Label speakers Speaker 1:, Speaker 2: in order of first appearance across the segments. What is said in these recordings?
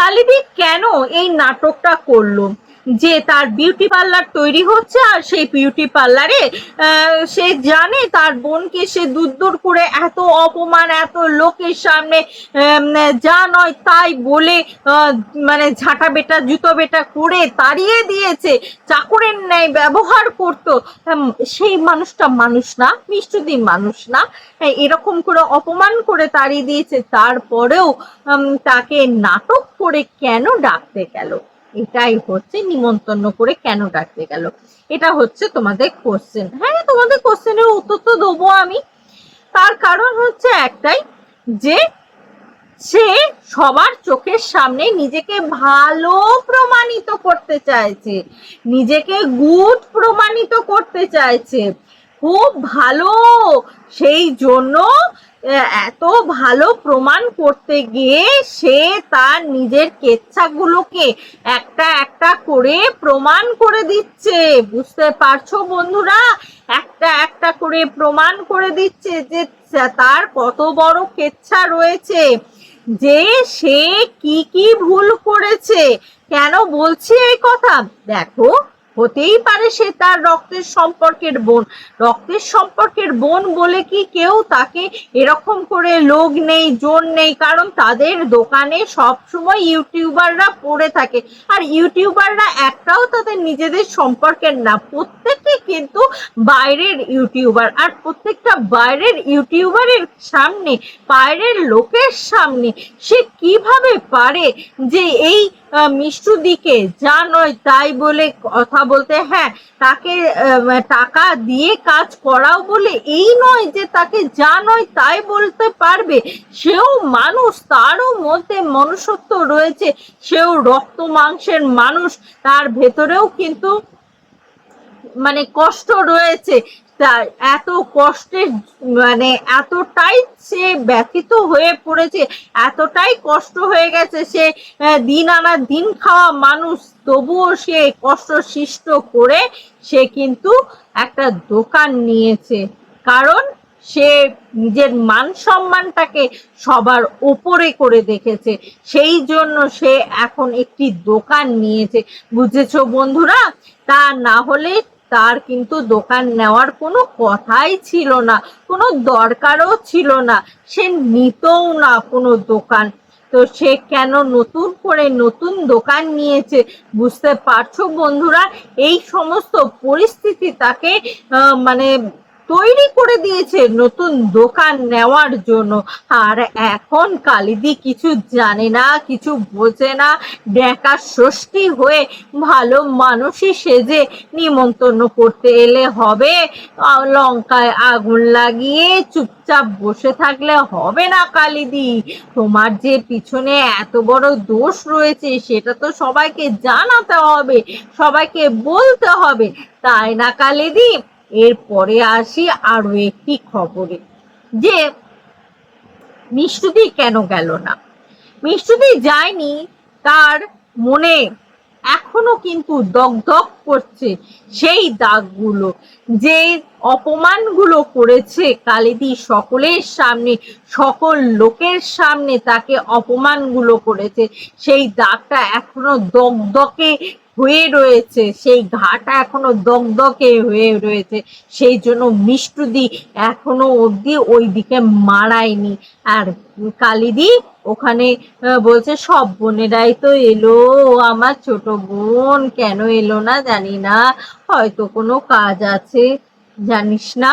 Speaker 1: কালিদি কেন এই নাটকটা করল? যে তার বিউটি পার্লার তৈরি হচ্ছে আর সেই বিউটি পার্লারে সে জানে তার বোনকে সে দূর দূর করে এত অপমান এত লোকের সামনে যা নয় তাই বলে মানে ঝাঁটা বেটা জুতো বেটা করে তাড়িয়ে দিয়েছে চাকরের ন্যায় ব্যবহার করতো। সেই মানুষটা মানুষ না মিষ্টুদি মানুষ না। হ্যাঁ, এরকম করে অপমান করে তাড়িয়ে দিয়েছে তারপরেও তাকে নাটক করে কেন ডাকতে গেল? এটাই হচ্ছে নিমন্ত্রণ করে কেন ডাকতে গেল। এটা হচ্ছে তোমাদের কোশ্চেন হ্যাঁ তোমাদের কোশ্চেনের উত্তর তো দেবো আমি। তার কারণ হচ্ছে একটাই যে, সে সবার চোখের সামনে নিজেকে ভালো প্রমাণিত করতে চাইছে। নিজেকে গুড প্রমাণিত করতে চাইছে। খুব ভালো। সেই জন্য এত ভালো প্রমাণ করতে গিয়ে সে তার নিজের কেচ্ছাগুলোকে একটা একটা করে প্রমাণ করে দিচ্ছে। বুঝতে পারছ বন্ধুরা? একটা একটা করে প্রমাণ করে দিচ্ছে যে তার কত বড় কেচ্ছা রয়েছে। যে সে কি কি ভুল করেছে। কেন বলছি এই কথা? দেখো হতেই পারে সে তার রক্তের সম্পর্কের বোন। রক্তের সম্পর্কের বোন বলে কি কেউ তাকে এরকম করে লোক নেই, জোর নেই? কারণ তাদের দোকানে সব সময় ইউটিউবাররা পড়ে থাকে। আর ইউটিউবাররা একটাও তাদের নিজেদের সম্পর্কের না। প্রত্যেকে কিন্তু বাইরের ইউটিউবার আর প্রত্যেকটা বাইরের ইউটিউবারের সামনে বাইরের লোকের সামনে সে কীভাবে পারে যে এই আহ, মিষ্টুদিকে যা নয় তাই বলে কথা বলতে হ্যাঁ তাকে টাকা দিয়ে কাজ করাও বলে এই নয় যে তাকে যা নয় তাই বলতে পারবে সেও মানুষ তারও মধ্যে মনুষ্যত্ব রয়েছে সেও রক্ত মাংসের মানুষ তার ভেতরেও কিন্তু মানে কষ্ট রয়েছে তার এত কষ্টের মানে এতটাই সে ব্যথিত হয়ে পড়েছে, এতটাই কষ্ট হয়ে গেছে সে দিন আনা দিন খাওয়া মানুষ, তবুও সে কষ্ট সৃষ্ট করে সে কিন্তু একটা দোকান নিয়েছে। কারণ সে নিজের মান সম্মানটাকে সবার ওপরে করে দেখেছে। সেই জন্য সে এখন একটি দোকান নিয়েছে। বুঝেছ বন্ধুরা? তা না হলে তার কিন্তু দোকান নেওয়ার কোনো কথাই ছিল না, কোনো দরকারও ছিল না। সে নিতও না কোনো দোকান। তো সে কেন নতুন করে নতুন দোকান নিয়েছে? বুঝতে পারছ বন্ধুরা? এই সমস্ত পরিস্থিতি তাকে মানে তৈরি করে দিয়েছে নতুন দোকান নেওয়ার জন্য। আর এখন কালিদি কিছু জানে না, কিছু বোঝে না। ডেকা ষষ্ঠী হয়ে ভালো মানুষই সেজে নিমন্ত্রণ করতে এলে হবে। লঙ্কায় আগুন লাগিয়ে চুপচাপ বসে থাকলে হবে না কালিদি। তোমার যে পিছনে এত বড় দোষ রয়েছে, সেটা তো সবাইকে জানাতে হবে, সবাইকে বলতে হবে। তাই না কালিদি? এরপরে আসি আরও একটি খবরে। যে মিষ্টুদি কেন গেল না? মিষ্টুদি যায়নি, তার মনে এখনও কিন্তু দগদগ করছে সেই দাগগুলো, যে অপমানগুলো করেছে কালিদি সকলের সামনে, সকল লোকের সামনে তাকে অপমানগুলো করেছে। সেই দাগটা এখনও দগদকে হয়ে রয়েছে, সেই ঘাটা এখনও দগদকে হয়ে রয়েছে, সেই জন্য মিষ্টুদি এখনও অবধি ওই দিকে মারায়নি আর কালিদি ওখানে বলছে, সব বোনেরাই তো এলো, আমার ছোট বোন, কেন এলো না জানি না, হয়তো কোনো কাজ আছে, জানিস না?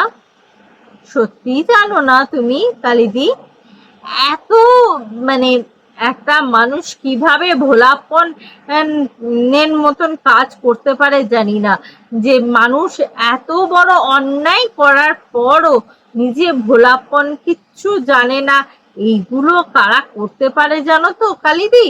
Speaker 1: সত্যি জানো না তুমি, কালিদি? এত মানে একটা মানুষ কীভাবে ভোলাপন নেন মতন কাজ করতে পারে জানি না। যে মানুষ এত বড় অন্যায় করার পরও নিজে ভোলাপন কিচ্ছু জানে না। এইগুলো কারা করতে পারে জানো তো কালিদি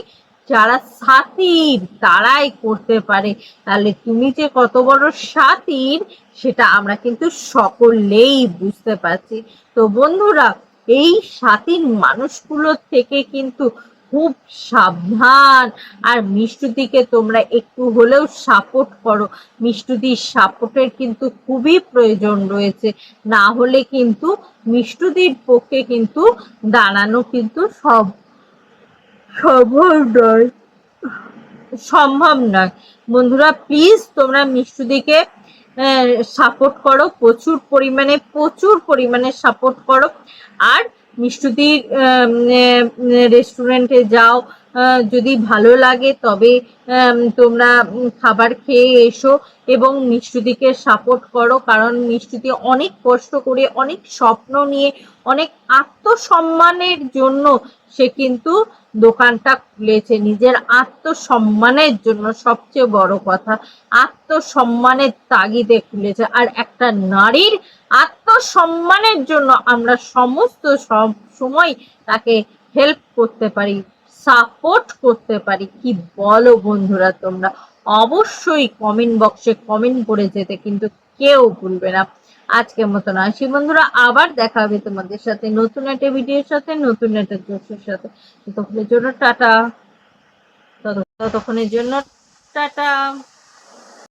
Speaker 1: যারা সাতির, তারাই করতে পারে। তাহলে তুমি যে কত বড় সাতির, সেটা আমরা কিন্তু সকলেই বুঝতে পারছি। তো বন্ধুরা, এই সাতির মানুষগুলোর থেকে কিন্তু খুব সাবধান। আর মিষ্টুদিকে তোমরা একটু হলেও সাপোর্ট করো। মিষ্টুদির সাপোর্টের কিন্তু খুবই প্রয়োজন রয়েছে। না হলে কিন্তু মিষ্টুদির পক্ষে কিন্তু দাঁড়ানো কিন্তু সব সম্ভব নয়। সম্ভব নয়। বন্ধুরা প্লিজ তোমরা মিষ্টুদিকে সাপোর্ট করো। প্রচুর পরিমাণে প্রচুর পরিমাণে সাপোর্ট করো। আর মিষ্টুদির রেস্টুরেন্টে যাও। যদি ভালো লাগে, তবে তোমরা খাবার খেয়ে এসো এবং মিষ্টুতিকে সাপোর্ট করো, কারণ মিষ্টুতি অনেক কষ্ট করে, অনেক স্বপ্ন নিয়ে, অনেক আত্মসম্মানের জন্য সে কিন্তু দোকানটা খুলেছে। নিজের আত্মসম্মানের জন্য সবচেয়ে বড় কথা, আত্মসম্মানের তাগিদে খুলেছে। আর একটা নারীর আত্মসম্মানের জন্য আমরা সমস্ত সব সময় তাকে হেল্প করতে পারি সাপোর্ট করতে পারি। কি বলো বন্ধুরা তোমরা? অবশ্যই কমেন্ট বক্সে কমেন্ট করে যেতে, কিন্তু কেউ ভুলবে না। আজকের মতন আসি। বন্ধুরা, আবার দেখা হবে তোমাদের সাথে নতুন একটা ভিডিওর সাথে, নতুন একটা জোশের সাথে। ততক্ষণের জন্য টাটা। তত- ততক্ষণের জন্য টাটা।